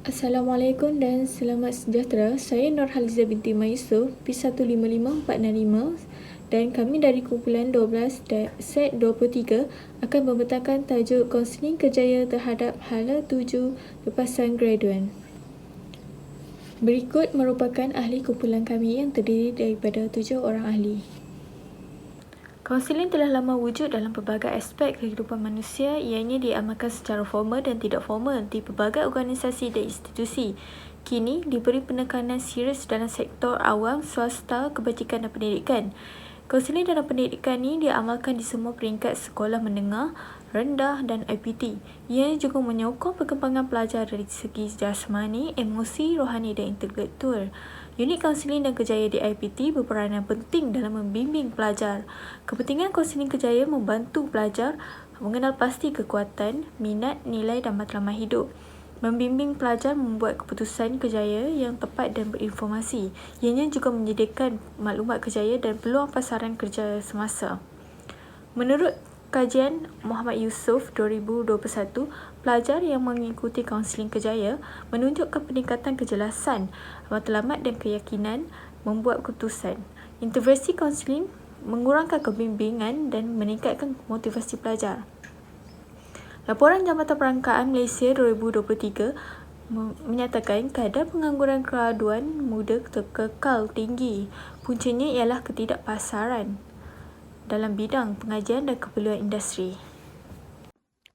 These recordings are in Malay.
Assalamualaikum dan selamat sejahtera. Saya Nur Haliza binti Maisuf, P155465 dan kami dari kumpulan 12 dan set 23 akan membentangkan tajuk Kaunseling Kerjaya terhadap Hala 7 Lepasan Graduan. Berikut merupakan ahli kumpulan kami yang terdiri daripada tujuh orang ahli. Kaunseling telah lama wujud dalam pelbagai aspek kehidupan manusia ianya diamalkan secara formal dan tidak formal di pelbagai organisasi dan institusi. Kini diberi penekanan serius dalam sektor awam, swasta, kebajikan dan pendidikan. Kaunseling dalam pendidikan ini diamalkan di semua peringkat sekolah menengah, rendah dan IPT. Ia juga menyokong perkembangan pelajar dari segi jasmani, emosi, rohani dan intelektual. Unit kaunseling dan kejayaan di IPT berperanan penting dalam membimbing pelajar. Kepentingan kaunseling kejayaan membantu pelajar mengenal pasti kekuatan, minat, nilai dan matlamat hidup. Membimbing pelajar membuat keputusan kejayaan yang tepat dan berinformasi. Ianya juga menyediakan maklumat kejayaan dan peluang pasaran kerja semasa. Menurut kajian Muhammad Yusof 2021, pelajar yang mengikuti kaunseling kejaya menunjukkan peningkatan kejelasan, matlamat dan keyakinan membuat keputusan. Intervensi kaunseling mengurangkan kebimbangan dan meningkatkan motivasi pelajar. Laporan Jambatan Perangkaan Malaysia 2023 menyatakan kadar pengangguran graduan muda terkekal tinggi. Puncanya ialah ketidakpasaran dalam bidang pengajian dan keperluan industri.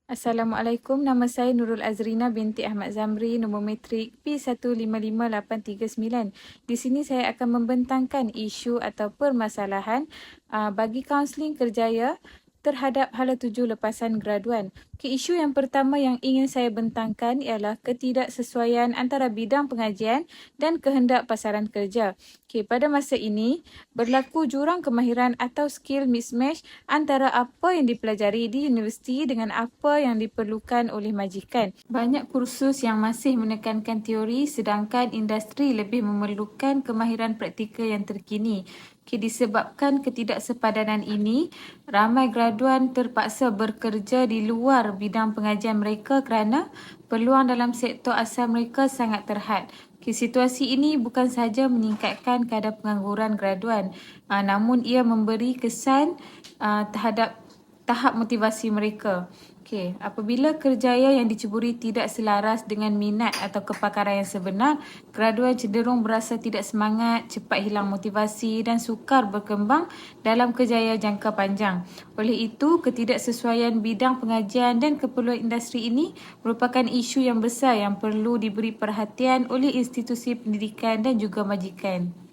Assalamualaikum, nama saya Nurul Azrina binti Ahmad Zamri, nombor metrik P155839. Di sini saya akan membentangkan isu atau permasalahan uh, bagi kaunseling kerjaya terhadap hala tuju lepasan graduan. Okay, isu yang pertama yang ingin saya bentangkan ialah ketidaksesuaian antara bidang pengajian dan kehendak pasaran kerja. Okay, pada masa ini, berlaku jurang kemahiran atau skill mismatch antara apa yang dipelajari di universiti dengan apa yang diperlukan oleh majikan. Banyak kursus yang masih menekankan teori sedangkan industri lebih memerlukan kemahiran praktikal yang terkini. Okay, disebabkan ketidaksepadanan ini, ramai graduan terpaksa bekerja di luar bidang pengajian mereka kerana peluang dalam sektor asal mereka sangat terhad. Okay, situasi ini bukan sahaja meningkatkan kadar pengangguran graduan, uh, namun ia memberi kesan uh, terhadap tahap motivasi mereka. Okey, apabila kerjaya yang diceburi tidak selaras dengan minat atau kepakaran yang sebenar, graduan cenderung berasa tidak semangat, cepat hilang motivasi dan sukar berkembang dalam kerjaya jangka panjang. Oleh itu, ketidaksesuaian bidang pengajian dan keperluan industri ini merupakan isu yang besar yang perlu diberi perhatian oleh institusi pendidikan dan juga majikan.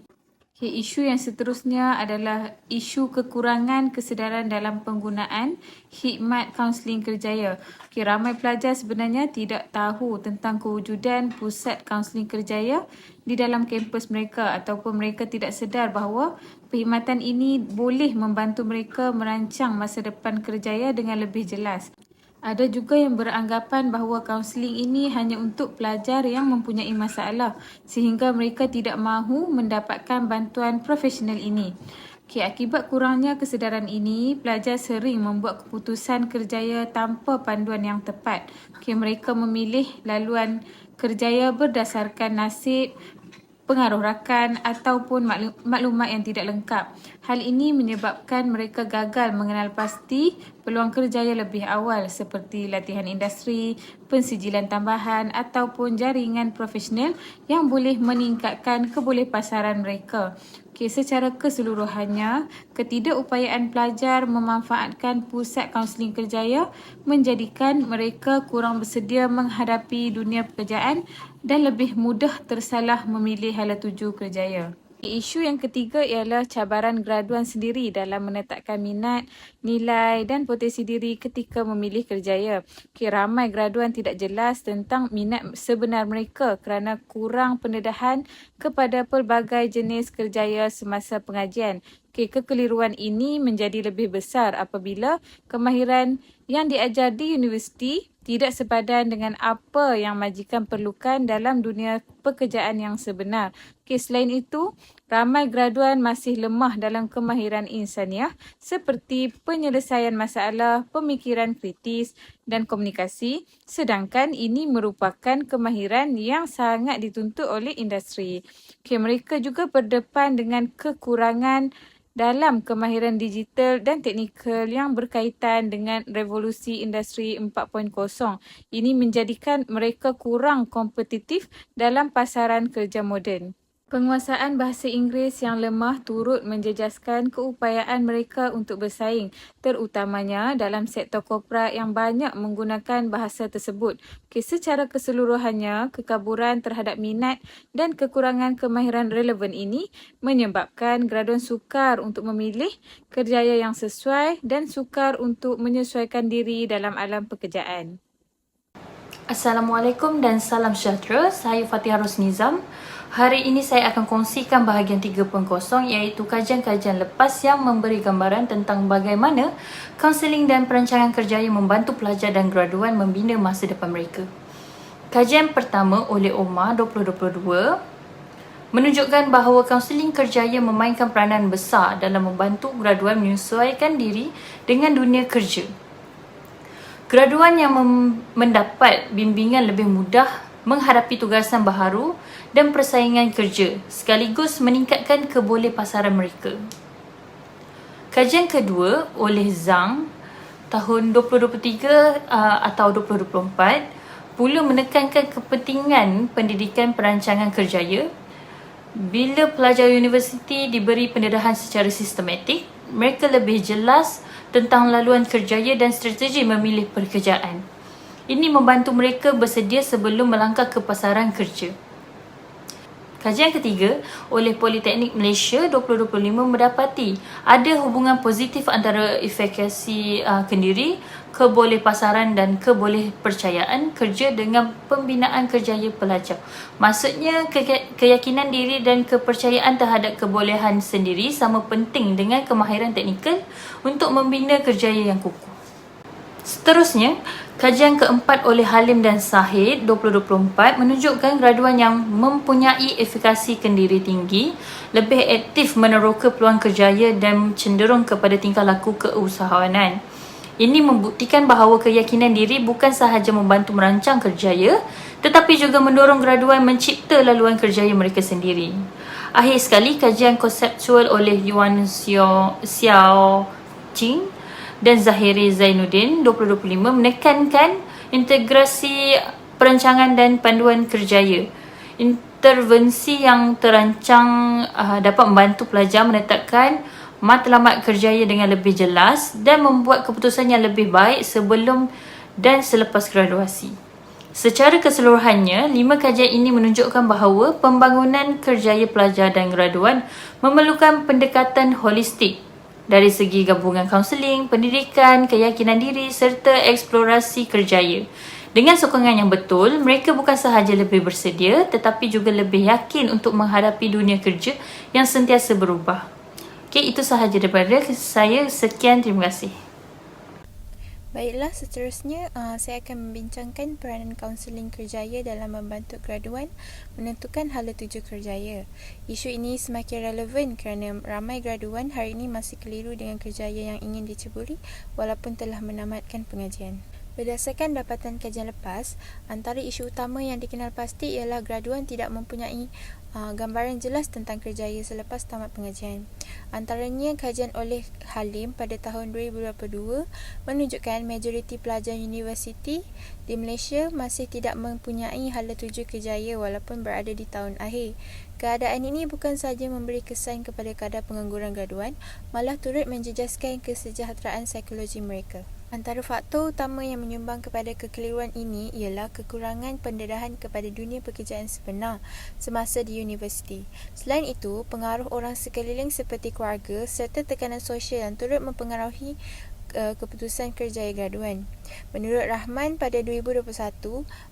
Okay, isu yang seterusnya adalah isu kekurangan kesedaran dalam penggunaan khidmat kaunseling kerjaya. Okay, ramai pelajar sebenarnya tidak tahu tentang kewujudan pusat kaunseling kerjaya di dalam kampus mereka ataupun mereka tidak sedar bahawa perkhidmatan ini boleh membantu mereka merancang masa depan kerjaya dengan lebih jelas. Ada juga yang beranggapan bahawa kaunseling ini hanya untuk pelajar yang mempunyai masalah sehingga mereka tidak mahu mendapatkan bantuan profesional ini. Okay, akibat kurangnya kesedaran ini, pelajar sering membuat keputusan kerjaya tanpa panduan yang tepat. Okay, mereka memilih laluan kerjaya berdasarkan nasib, pengaruh rakan ataupun maklumat yang tidak lengkap. Hal ini menyebabkan mereka gagal mengenal pasti peluang kerjaya lebih awal seperti latihan industri, pensijilan tambahan ataupun jaringan profesional yang boleh meningkatkan kebolehpasaran mereka. Okay, secara keseluruhannya, ketidakupayaan pelajar memanfaatkan pusat kaunseling kerjaya menjadikan mereka kurang bersedia menghadapi dunia pekerjaan dan lebih mudah tersalah memilih hala tuju kerjaya. Isu yang ketiga ialah cabaran graduan sendiri dalam menetapkan minat, nilai dan potensi diri ketika memilih kerjaya. Okay, ramai graduan tidak jelas tentang minat sebenar mereka kerana kurang pendedahan kepada pelbagai jenis kerjaya semasa pengajian. Okay, kekeliruan ini menjadi lebih besar apabila kemahiran yang diajar di universiti tidak sepadan dengan apa yang majikan perlukan dalam dunia pekerjaan yang sebenar. Okay, selain itu, ramai graduan masih lemah dalam kemahiran insaniah seperti penyelesaian masalah, pemikiran kritis dan komunikasi sedangkan ini merupakan kemahiran yang sangat dituntut oleh industri. Okay, mereka juga berdepan dengan kekurangan dalam kemahiran digital dan teknikal yang berkaitan dengan revolusi industri 4.0. Ini menjadikan mereka kurang kompetitif dalam pasaran kerja moden. Penguasaan bahasa Inggeris yang lemah turut menjejaskan keupayaan mereka untuk bersaing, terutamanya dalam sektor korporat yang banyak menggunakan bahasa tersebut. Okay, secara keseluruhannya, kekaburan terhadap minat dan kekurangan kemahiran relevan ini menyebabkan graduan sukar untuk memilih kerjaya yang sesuai dan sukar untuk menyesuaikan diri dalam alam pekerjaan. Assalamualaikum dan salam sejahtera. Saya Fatihah Rosnizam. Hari ini saya akan kongsikan bahagian 3.0 iaitu kajian-kajian lepas yang memberi gambaran tentang bagaimana kaunseling dan perancangan kerjaya membantu pelajar dan graduan membina masa depan mereka. Kajian pertama oleh Omar 2022 menunjukkan bahawa kaunseling kerjaya memainkan peranan besar dalam membantu graduan menyesuaikan diri dengan dunia kerja. Graduan yang mendapat bimbingan lebih mudah menghadapi tugasan baharu dan persaingan kerja sekaligus meningkatkan keboleh pasaran mereka. Kajian kedua oleh Zhang tahun 2023 uh, atau 2024 pula menekankan kepentingan pendidikan perancangan kerjaya bila pelajar universiti diberi pendedahan secara sistematik mereka lebih jelas tentang laluan kerjaya dan strategi memilih pekerjaan. Ini membantu mereka bersedia sebelum melangkah ke pasaran kerja. Kajian ketiga oleh Politeknik Malaysia 2025 mendapati ada hubungan positif antara efikasi uh, kendiri, keboleh pasaran dan keboleh percayaan kerja dengan pembinaan kerjaya pelajar. Maksudnya ke- keyakinan diri dan kepercayaan terhadap kebolehan sendiri sama penting dengan kemahiran teknikal untuk membina kerjaya yang kukuh. Seterusnya, kajian keempat oleh Halim dan Sahid 2024 menunjukkan graduan yang mempunyai efikasi kendiri tinggi lebih aktif meneroka peluang kerjaya dan cenderung kepada tingkah laku keusahawanan. Ini membuktikan bahawa keyakinan diri bukan sahaja membantu merancang kerjaya tetapi juga mendorong graduan mencipta laluan kerjaya mereka sendiri. Akhir sekali, kajian konseptual oleh Yuan Xiao, Xiao Qing dan Zahiri Zainuddin 2025 menekankan integrasi perancangan dan panduan kerjaya. Intervensi yang terancang uh, dapat membantu pelajar menetapkan matlamat kerjaya dengan lebih jelas dan membuat keputusan yang lebih baik sebelum dan selepas graduasi. Secara keseluruhannya, lima kajian ini menunjukkan bahawa pembangunan kerjaya pelajar dan graduan memerlukan pendekatan holistik dari segi gabungan kaunseling, pendidikan, keyakinan diri serta eksplorasi kerjaya. Dengan sokongan yang betul, mereka bukan sahaja lebih bersedia tetapi juga lebih yakin untuk menghadapi dunia kerja yang sentiasa berubah. Okay, itu sahaja daripada saya. Sekian, terima kasih. Baiklah, seterusnya uh, saya akan membincangkan peranan kaunseling kerjaya dalam membantu graduan menentukan hala tuju kerjaya. Isu ini semakin relevan kerana ramai graduan hari ini masih keliru dengan kerjaya yang ingin diceburi walaupun telah menamatkan pengajian. Berdasarkan dapatan kajian lepas, antara isu utama yang dikenal pasti ialah graduan tidak mempunyai uh, gambaran jelas tentang kerjaya selepas tamat pengajian. Antaranya kajian oleh Halim pada tahun 2022 menunjukkan majoriti pelajar universiti di Malaysia masih tidak mempunyai hala tuju kerjaya walaupun berada di tahun akhir. Keadaan ini bukan sahaja memberi kesan kepada kadar pengangguran graduan, malah turut menjejaskan kesejahteraan psikologi mereka. Antara faktor utama yang menyumbang kepada kekeliruan ini ialah kekurangan pendedahan kepada dunia pekerjaan sebenar semasa di universiti. Selain itu, pengaruh orang sekeliling seperti keluarga serta tekanan sosial yang turut mempengaruhi uh, keputusan kerjaya graduan. Menurut Rahman pada 2021,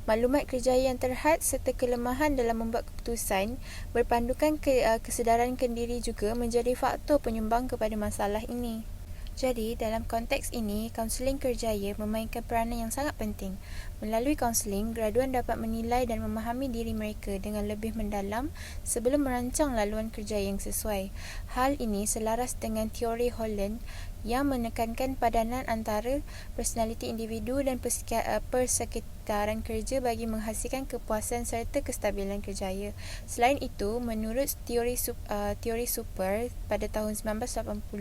maklumat kerjaya yang terhad serta kelemahan dalam membuat keputusan berpandukan ke, uh, kesedaran kendiri juga menjadi faktor penyumbang kepada masalah ini. Jadi, dalam konteks ini, kaunseling kerjaya memainkan peranan yang sangat penting. Melalui kaunseling, graduan dapat menilai dan memahami diri mereka dengan lebih mendalam sebelum merancang laluan kerja yang sesuai. Hal ini selaras dengan teori Holland yang menekankan padanan antara personaliti individu dan eh, persekitaran kerja bagi menghasilkan kepuasan serta kestabilan kerjaya. Selain itu, menurut teori uh, teori super pada tahun 1980,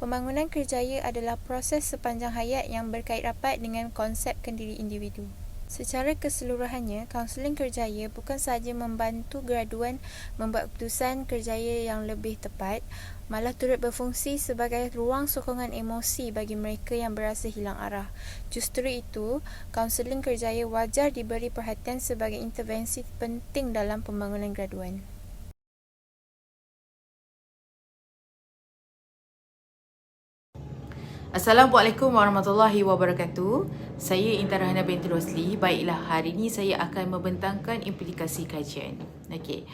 pembangunan kerjaya adalah proses sepanjang hayat yang berkait rapat dengan konsep kendiri individu. Secara keseluruhannya, kaunseling kerjaya bukan sahaja membantu graduan membuat keputusan kerjaya yang lebih tepat, malah turut berfungsi sebagai ruang sokongan emosi bagi mereka yang berasa hilang arah. Justru itu, kaunseling kerjaya wajar diberi perhatian sebagai intervensi penting dalam pembangunan graduan. Assalamualaikum warahmatullahi wabarakatuh. Saya Intan Rahana binti Rosli. Baiklah, hari ini saya akan membentangkan implikasi kajian. Okey.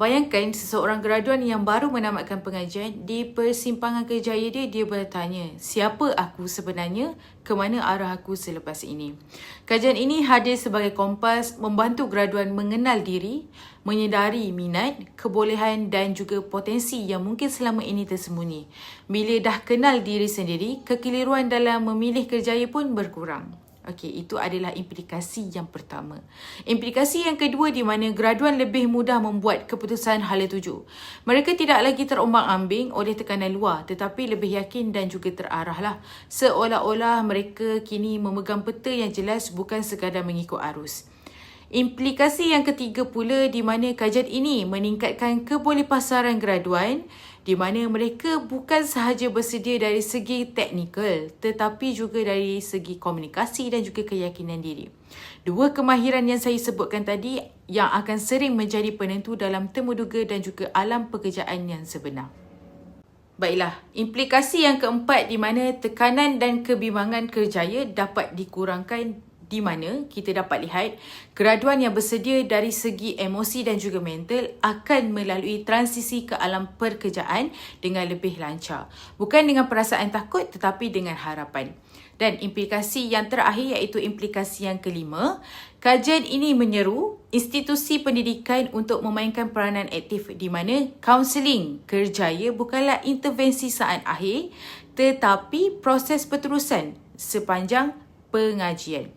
Bayangkan seseorang graduan yang baru menamatkan pengajian di persimpangan kerjaya dia dia bertanya, siapa aku sebenarnya? Ke mana arah aku selepas ini? Kajian ini hadir sebagai kompas membantu graduan mengenal diri, menyedari minat, kebolehan dan juga potensi yang mungkin selama ini tersembunyi. Bila dah kenal diri sendiri, kekeliruan dalam memilih kerjaya pun berkurang. Okey, itu adalah implikasi yang pertama. Implikasi yang kedua di mana graduan lebih mudah membuat keputusan hala tuju. Mereka tidak lagi terombang-ambing oleh tekanan luar tetapi lebih yakin dan juga terarahlah. Seolah-olah mereka kini memegang peta yang jelas bukan sekadar mengikut arus. Implikasi yang ketiga pula di mana kajian ini meningkatkan kebolehpasaran graduan di mana mereka bukan sahaja bersedia dari segi teknikal tetapi juga dari segi komunikasi dan juga keyakinan diri. Dua kemahiran yang saya sebutkan tadi yang akan sering menjadi penentu dalam temuduga dan juga alam pekerjaan yang sebenar. Baiklah, implikasi yang keempat di mana tekanan dan kebimbangan kerjaya dapat dikurangkan di mana kita dapat lihat graduan yang bersedia dari segi emosi dan juga mental akan melalui transisi ke alam pekerjaan dengan lebih lancar. Bukan dengan perasaan takut tetapi dengan harapan. Dan implikasi yang terakhir iaitu implikasi yang kelima, kajian ini menyeru institusi pendidikan untuk memainkan peranan aktif di mana kaunseling kerjaya bukanlah intervensi saat akhir tetapi proses berterusan sepanjang pengajian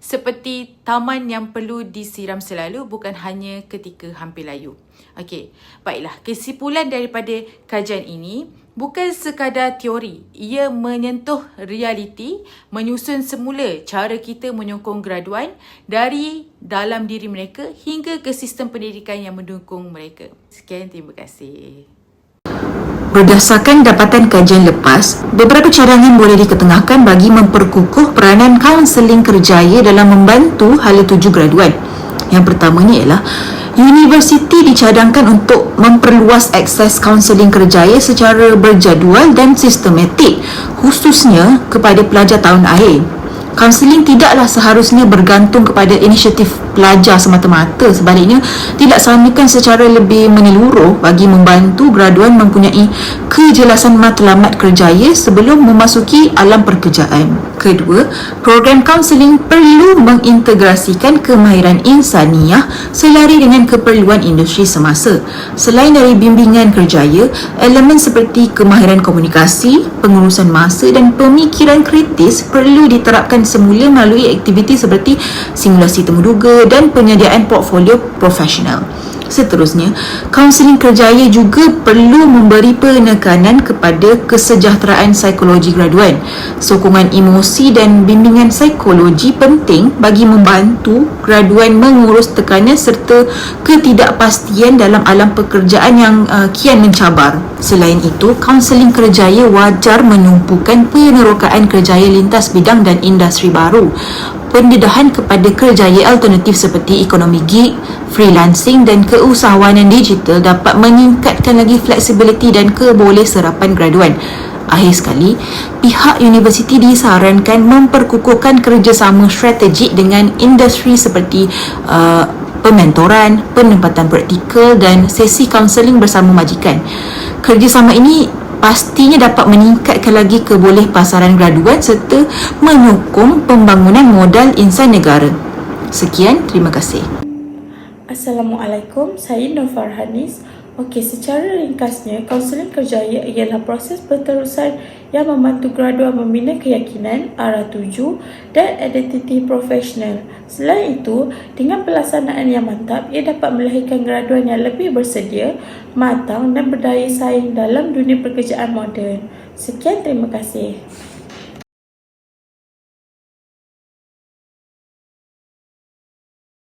seperti taman yang perlu disiram selalu bukan hanya ketika hampir layu. Okey, baiklah. Kesimpulan daripada kajian ini bukan sekadar teori. Ia menyentuh realiti, menyusun semula cara kita menyokong graduan dari dalam diri mereka hingga ke sistem pendidikan yang mendukung mereka. Sekian, terima kasih. Berdasarkan dapatan kajian lepas, beberapa cadangan boleh diketengahkan bagi memperkukuh peranan kaunseling kerjaya dalam membantu hala tuju graduan. Yang pertamanya ialah universiti dicadangkan untuk memperluas akses kaunseling kerjaya secara berjadual dan sistematik khususnya kepada pelajar tahun akhir. Kaunseling tidaklah seharusnya bergantung kepada inisiatif pelajar semata-mata sebaliknya tidak samakan secara lebih menyeluruh bagi membantu graduan mempunyai kejelasan matlamat kerjaya sebelum memasuki alam pekerjaan. Kedua, program kaunseling perlu mengintegrasikan kemahiran insaniah selari dengan keperluan industri semasa. Selain dari bimbingan kerjaya, elemen seperti kemahiran komunikasi, pengurusan masa dan pemikiran kritis perlu diterapkan semula melalui aktiviti seperti simulasi temuduga, dan penyediaan portfolio profesional. Seterusnya, kaunseling kerjaya juga perlu memberi penekanan kepada kesejahteraan psikologi graduan. Sokongan emosi dan bimbingan psikologi penting bagi membantu graduan mengurus tekanan serta ketidakpastian dalam alam pekerjaan yang uh, kian mencabar. Selain itu, kaunseling kerjaya wajar menumpukan penerokaan kerjaya lintas bidang dan industri baru pendedahan kepada kerjaya alternatif seperti ekonomi gig, freelancing dan keusahawanan digital dapat meningkatkan lagi fleksibiliti dan keboleh serapan graduan. Akhir sekali, pihak universiti disarankan memperkukuhkan kerjasama strategik dengan industri seperti uh, pementoran, penempatan praktikal dan sesi kaunseling bersama majikan. Kerjasama ini pastinya dapat meningkatkan lagi keboleh pasaran graduan serta menyokong pembangunan modal insan negara. Sekian, terima kasih. Assalamualaikum, saya Nur Farhanis. Okey, secara ringkasnya, kaunseling kerjaya ialah proses berterusan yang membantu graduan membina keyakinan, arah tuju dan identiti profesional. Selain itu, dengan pelaksanaan yang mantap, ia dapat melahirkan graduan yang lebih bersedia, matang dan berdaya saing dalam dunia pekerjaan moden. Sekian, terima kasih.